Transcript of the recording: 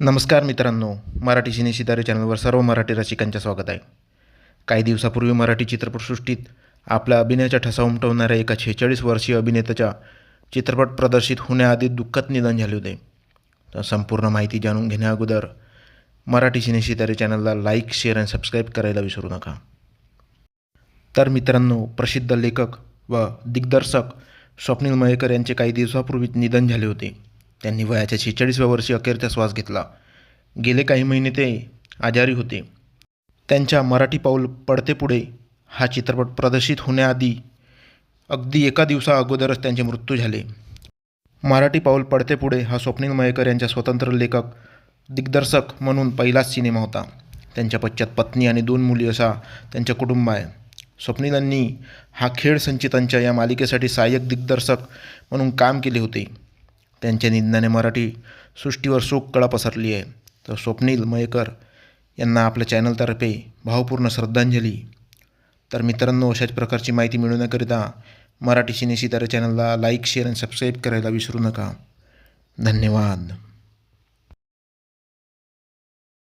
नमस्कार मित्रांनो मराठी सिने सितारे चॅनलवर सर्व मराठी रसिकांचे स्वागत आहे. काही दिवसापूर्वी मराठी चित्रपटसृष्टीत आपल्या अभिनयाचा ठसा उमटवणाऱ्या एका छेचाळीस वर्षीय अभिनेत्याच्या चित्रपट प्रदर्शित होण्याआधी दुःखद निधन झाले होते. तर संपूर्ण माहिती जाणून घेण्याअगोदर मराठी सिने सितारे चॅनलला लाईक शेअर आणि सबस्क्राईब करायला विसरू नका. तर मित्रांनो प्रसिद्ध लेखक व दिग्दर्शक स्वप्नील मयेकर यांचे काही दिवसापूर्वी निधन झाले होते. त्यांनी वयाच्या शेहेचाळीसव्या वर्षी अखेरचा श्वास घेतला. गेले काही महिने ते आजारी होते. त्यांच्या मराठी पाऊल पडते पुढे हा चित्रपट प्रदर्शित होण्याआधी अगदी एका दिवसा अगोदरच त्यांचे मृत्यू झाले. मराठी पाऊल पडते पुढे हा स्वप्नील मयेकर यांच्या स्वतंत्र लेखक दिग्दर्शक म्हणून पहिलाच सिनेमा होता. त्यांच्या पश्चात पत्नी आणि दोन मुली असा त्यांच्या कुटुंब आहे. स्वप्नीलांनी हा खेळ संचितांच्या या मालिकेसाठी सहाय्यक दिग्दर्शक म्हणून काम केले होते. त्यांच्या निधनाने मराठी सृष्टीवर शोक कळा पसरली आहे. तर स्वप्नील मयेकर यांना आपल्या चॅनलतर्फे भावपूर्ण श्रद्धांजली. तर मित्रांनो अशाच प्रकारची माहिती मिळवण्याकरिता मराठी सिने चॅनलला लाईक शेअर आणि सबस्क्राईब करायला विसरू नका. धन्यवाद.